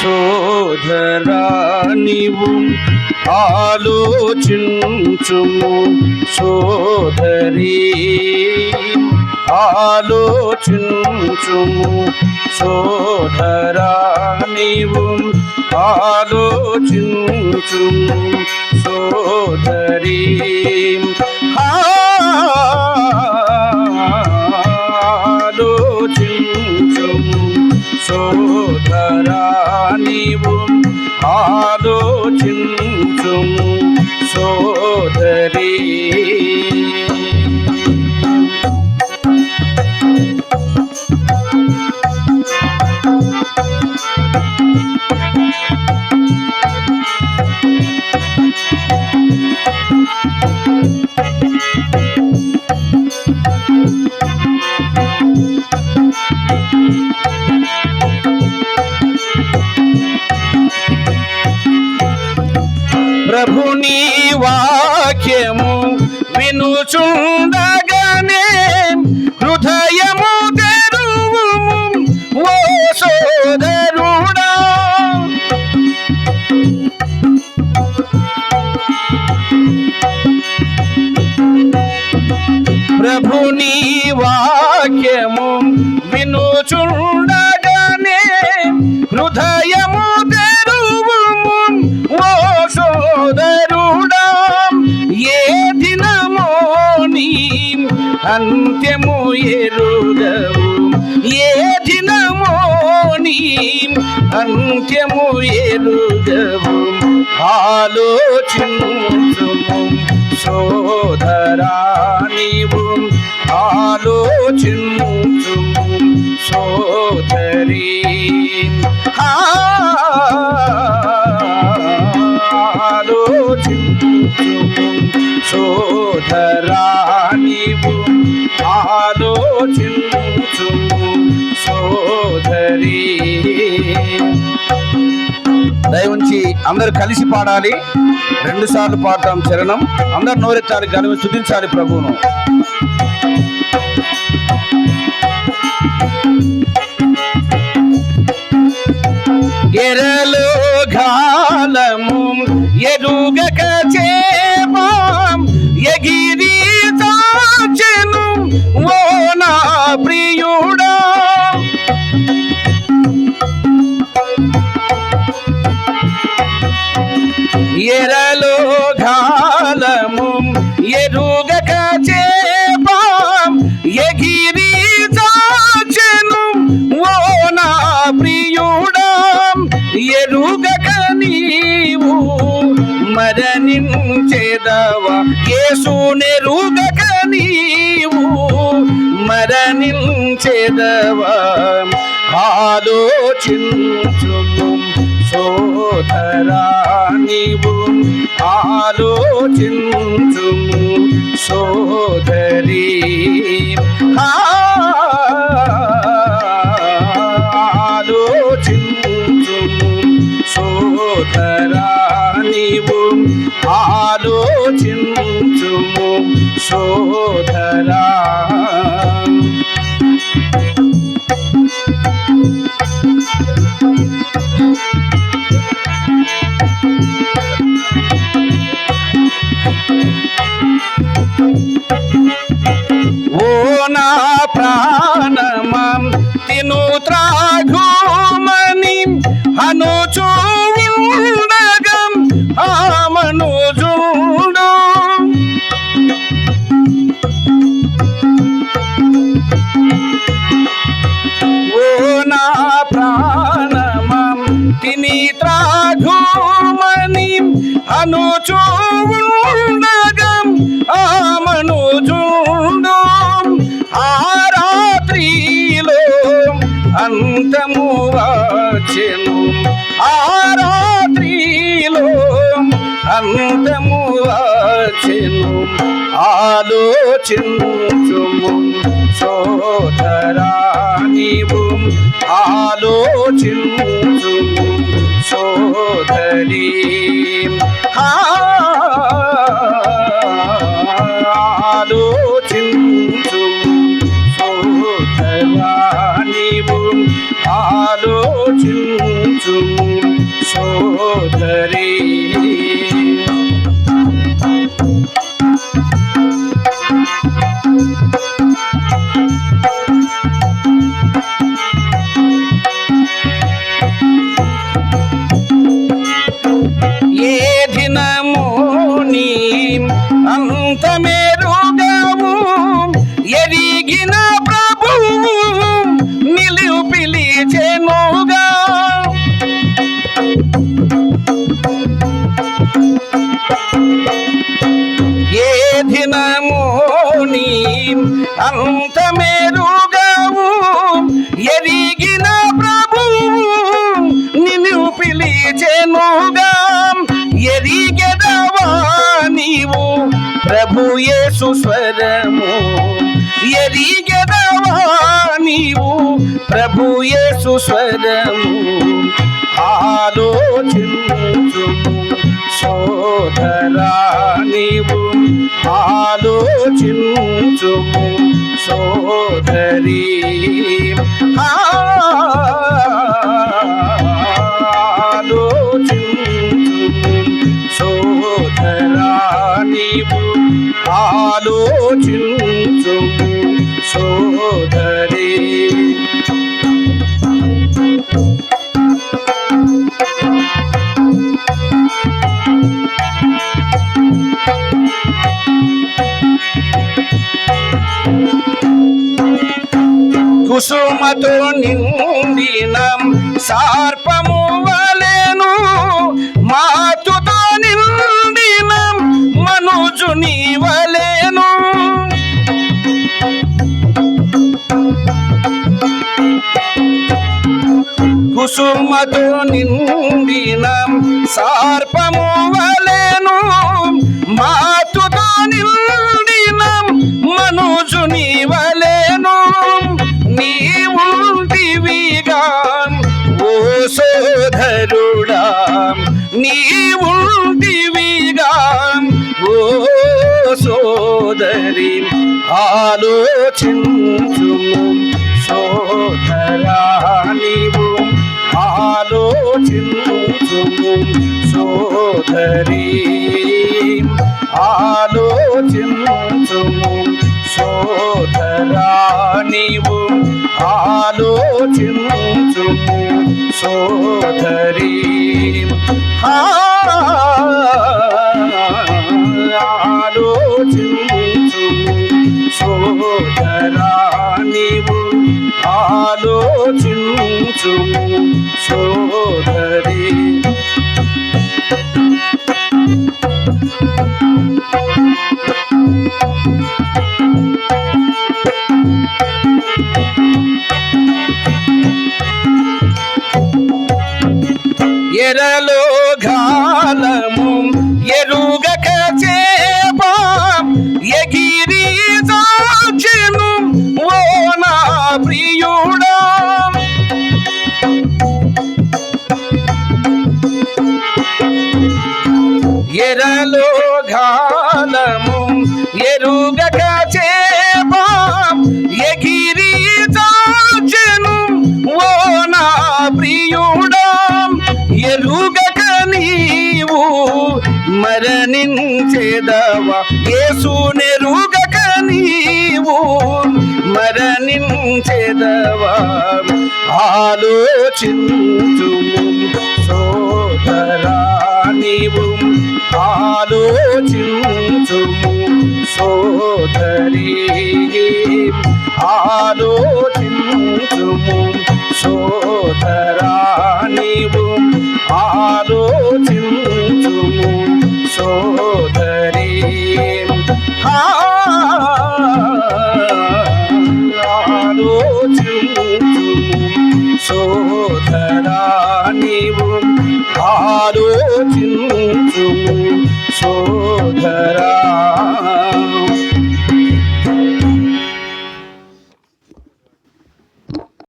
సోదరా నీవు ఆలోచించుము సోదరి. ఆలోచించుము సోదరా నీవు ఆలోచించుము సోదరి. ఆలోచించుము ఆలోచించుము సోదరీ. వినుచుండగానే హృదయము తెరువు ఓ సోదరుడా ప్రభుని వాక్యము వినుచుండగానే హృదయము అంత్యము ఏ దినమో నీ అంత్యము ఎరుగవు ఆలోచించుము సోదరా నీవు. ఆలోచించుము సోదరి. ఆలోచించుము సోదరా నీవు. ఆలోచించుము సోదరి. దయవుంచి అందరు కలిసి పాడాలి. రెండు సార్లు పాడతాం చరణం. అందరు నోరెత్తాలి గలవి శుద్ధించాలి ప్రభువును. మరణించేదవా? యేసు నెరుగక నీవు మరణించేదవా? ఆలోచించుము సోదరా నీవు ఆలోచించుము సోదరీ. సోదరా. ఓ నా ప్రాణమం తిను త్రాగుమని అనుచూ అనుచూ ఉండగం ఆమను చూడు ఆ రాత్రిలో అంతము వచ్చెను ఆ రాత్రిలో అంతము వచ్చెను ఆలోచించుము సోదరా నీవు ఆలోచించుము సోదరి. ఆలోచించుము సోదరా నీవు ఆలోచించుము సోదరి. ఏ నిలువు ఏ దినము నీ అంతమేరుగావు ఎరిగిన ప్రభువు నిన్ను పిలిచెనుగా ఎరిగెదవా నీవు? ప్రభు యేసు స్వరము. ఎరిగే యేసు స్వరము ఆలోచించు. సోదరా నీవు ఆలోచించు. సోదరి. ఆలోచించు. సోదరా కుసుమతో నిండిన సార్పము వలెను మాతుతో నిండిన. మనుజుని వలెను. కుసుమతో నిండిన. సార్పము వలెను మాతుతో నిండిన. మనుజుని వలెను. నీవుంటివిగా ఓ సోదరుడా. నీవుంటివిగా ఓ సోదరి ఆలోచించుము. సోదరా నీవు ఆలోచించుము. సోదరి ఆలోచించుము. సోదరా నీవు ఆలోచించు సోదరి. ఆలోచించు సోదరా నీవు ఆలోచించు ఎరలో గాలము ఎరుగక చేప ఎగిరి దాచెను ఓ నా ప్రియుడా. ఎరలో గాలము ఎరుగక చే మరణించేదవా? యేసు నెరుగక నీవు మరణించేదవా? ఆలోచించు సోదరా నీవు. ఆలోచించు సోదరి. ఆలోచించుము ఆలోచించు సోదరా నీవు ఆలోచించు సోదరా